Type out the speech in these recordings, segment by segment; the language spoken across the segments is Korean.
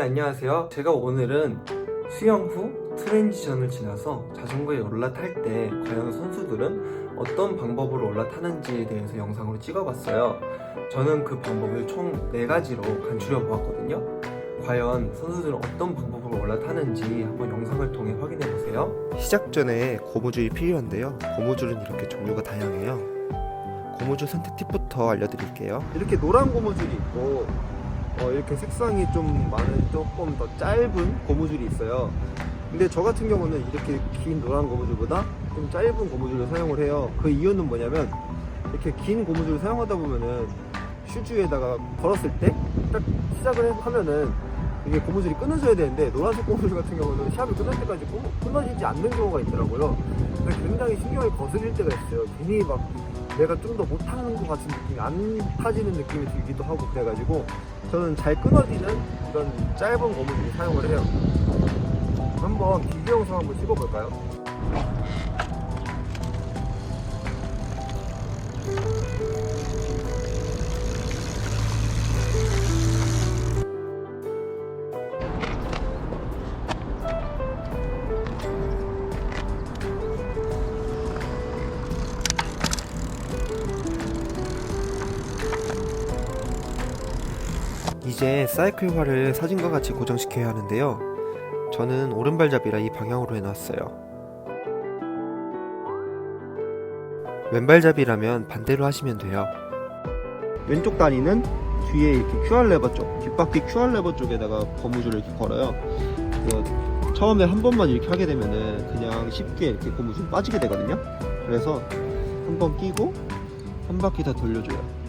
안녕하세요. 제가 오늘은 수영 후 트랜지션을 지나서 자전거에 올라탈 때 과연 선수들은 어떤 방법으로 올라타는지에 대해서 영상으로 찍어봤어요. 저는 그 방법을 총 4가지로 간추려 보았거든요. 과연 선수들은 어떤 방법으로 올라타는지 한번 영상을 통해 확인해 보세요. 시작 전에 고무줄이 필요한데요. 고무줄은 이렇게 종류가 다양해요. 고무줄 선택 팁부터 알려드릴게요. 이렇게 노란 고무줄이 있고 어, 이렇게 색상이 좀 많은 조금 더 짧은 고무줄이 있어요. 근데 저 같은 경우는 이렇게 긴 노란 고무줄보다 좀 짧은 고무줄을 사용을 해요. 그 이유는 뭐냐면 이렇게 긴 고무줄을 사용하다 보면은 슈즈에다가 걸었을 때 딱 시작을 해- 하면은 이게 고무줄이 끊어져야 되는데 노란색 고무줄 같은 경우는 시합이 끝날 때까지 끊- 끊어지지 않는 경우가 있더라고요. 굉장히 신경이 거슬릴 때가 있어요. 괜히 막 내가 좀 더 못하는 것 같은 느낌이 안 타지는 느낌이 들기도 하고 그래가지고 저는 잘 끊어지는 이런 짧은 고무줄 사용을 해요. 한번 비교 영상 한번 찍어볼까요? 이제 사이클화를 사진과 같이 고정시켜야 하는데요. 저는 오른발잡이라 이 방향으로 해놨어요. 왼발잡이라면 반대로 하시면 돼요. 왼쪽 다리는 뒤에 이렇게 QR 레버 쪽, 뒷바퀴 QR 레버 쪽에다가 고무줄을 이렇게 걸어요. 처음에 한 번만 이렇게 하게 되면은 그냥 쉽게 이렇게 고무줄 빠지게 되거든요. 그래서 한 번 끼고 한 바퀴 다 돌려줘요.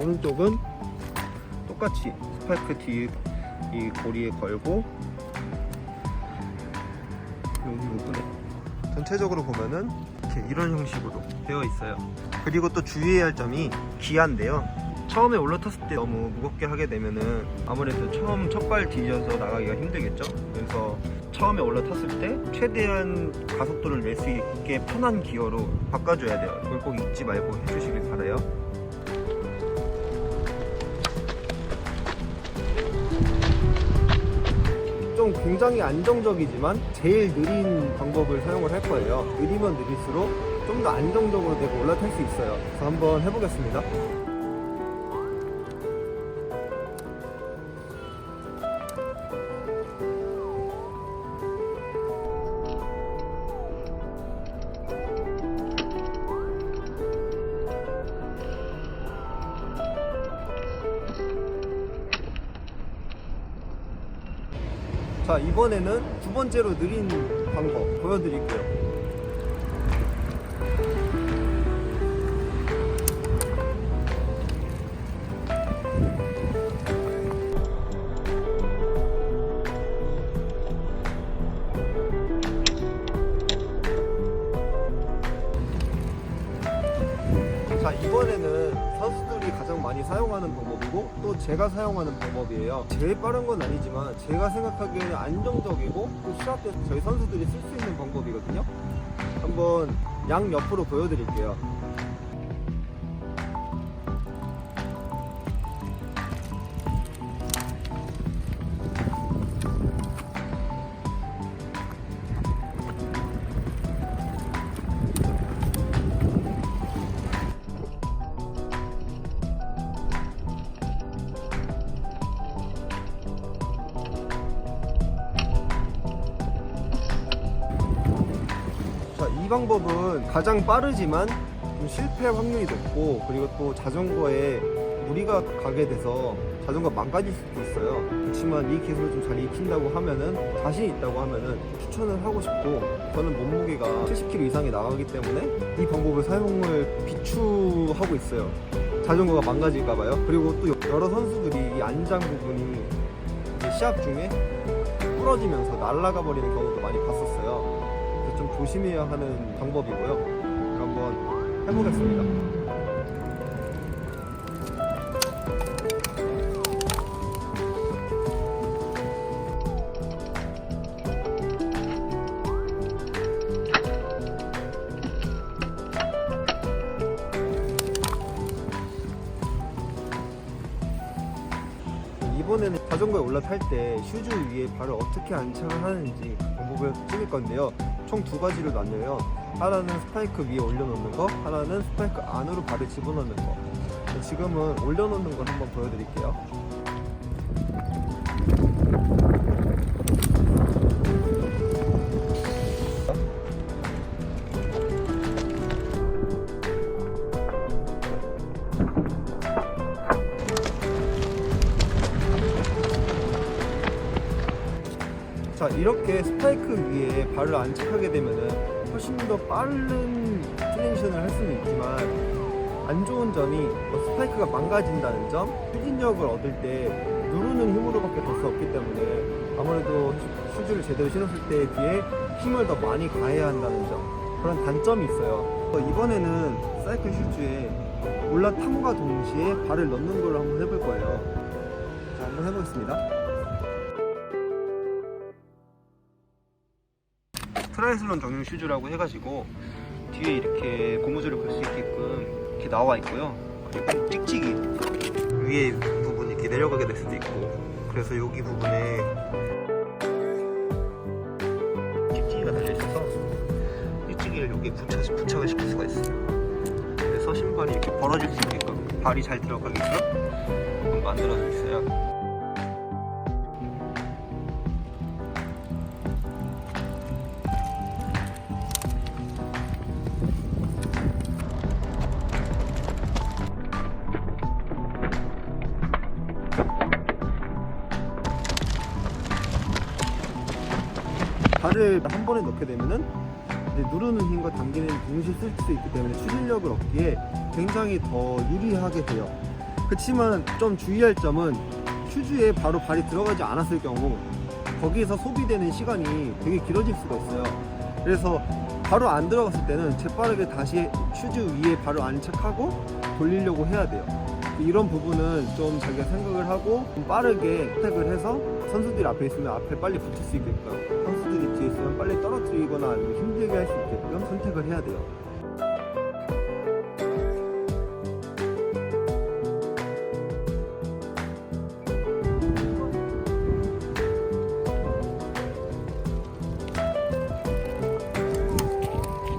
오른쪽은 똑같이 스파이크 뒤에 이 고리에 걸고 여기 부분에 전체적으로 보면은 이렇게 이런 형식으로 되어 있어요. 그리고 또 주의해야 할 점이 기한데요. 처음에 올라탔을 때 너무 무겁게 하게 되면은 아무래도 처음 첫발 뒤져서 나가기가 힘들겠죠. 그래서 처음에 올라탔을 때 최대한 가속도를 낼 수 있게 편한 기어로 바꿔줘야 돼요. 그걸 꼭 잊지 말고 해주시길 바라요. 좀 굉장히 안정적이지만 제일 느린 방법을 사용을 할 거예요. 느리면 느릴수록 좀 더 안정적으로 내가 올라탈 수 있어요. 그래서 한번 해보겠습니다. 자 이번에는 두 번째로 느린 방법 보여드릴게요. 자 이번에는 선수들이 가장 많이 사용하는 방법이고 또 제가 사용하는 방법이에요. 제일 빠른 건 아니지만 제가 생각하기에는 안정적이고 또 시합 때 저희 선수들이 쓸 수 있는 방법이거든요. 한번 양 옆으로 보여드릴게요 이 방법은 가장 빠르지만 좀 실패 확률이 높고 그리고 또 자전거에 무리가 가게 돼서 자전거 망가질 수도 있어요. 그렇지만 이 기술을 좀 잘 익힌다고 하면은 자신 있다고 하면은 추천을 하고 싶고 저는 몸무게가 70kg 이상이 나가기 때문에 이 방법을 사용을 비추하고 있어요. 자전거가 망가질까 봐요. 그리고 또 여러 선수들이 이 안장 부분이 시합 중에 부러지면서 날아가 버리는 경우도 많이 봤었어요. 조심해야 하는 방법이고요. 한번 해보겠습니다. 이번에는 자전거에 올라탈 때 슈즈 위에 발을 어떻게 안착을 하는지 그 방법을 찍을 건데요. 총 두 가지로 나뉘어요. 하나는 스파이크 위에 올려놓는 거, 하나는 스파이크 안으로 발을 집어넣는 거. 지금은 올려놓는 걸 한번 보여드릴게요. 이렇게 스파이크 위에 발을 안착하게 되면은 훨씬 더 빠른 트랜지션을 할 수는 있지만 안 좋은 점이 뭐 스파이크가 망가진다는 점 추진력을 얻을 때 누르는 힘으로밖에 될 수 없기 때문에 아무래도 슈- 슈즈를 제대로 신었을 때에 비해 힘을 더 많이 가해야 한다는 점 그런 단점이 있어요. 어, 이번에는 사이클 슈즈에 올라탐과 동시에 발을 넣는 걸로 한번 해볼 거예요. 자 한번 해보겠습니다 트라이슬론 전용 슈즈라고 해가지고 뒤에 이렇게 고무줄을 걸 수 있게끔 이렇게 나와 있고요. 그리고 찍찍이 위에 부분이 이렇게 내려가게 될 수도 있고 그래서 여기 부분에 찍찍이가 달려 있어서 찍찍이를 여기 붙여 부착을 시킬 수가 있어요. 그래서 신발이 이렇게 벌어질 수 있게끔 발이 잘 들어가게끔 만들어져 있어요. 발을 한 번에 넣게 되면은 누르는 힘과 당기는 동시에 쓸 수 있기 때문에 추진력을 얻기에 굉장히 더 유리하게 돼요. 그렇지만 좀 주의할 점은 슈즈에 바로 발이 들어가지 않았을 경우 거기에서 소비되는 시간이 되게 길어질 수가 있어요. 그래서 바로 안 들어갔을 때는 재빠르게 다시 슈즈 위에 바로 안착하고 돌리려고 해야 돼요. 이런 부분은 좀 자기가 생각을 하고 좀 빠르게 선택을 해서 선수들이 앞에 있으면 앞에 빨리 붙을 수 있게끔 선수들이 뒤에 있으면 빨리 떨어뜨리거나 아니면 힘들게 할 수 있게끔 선택을 해야 돼요.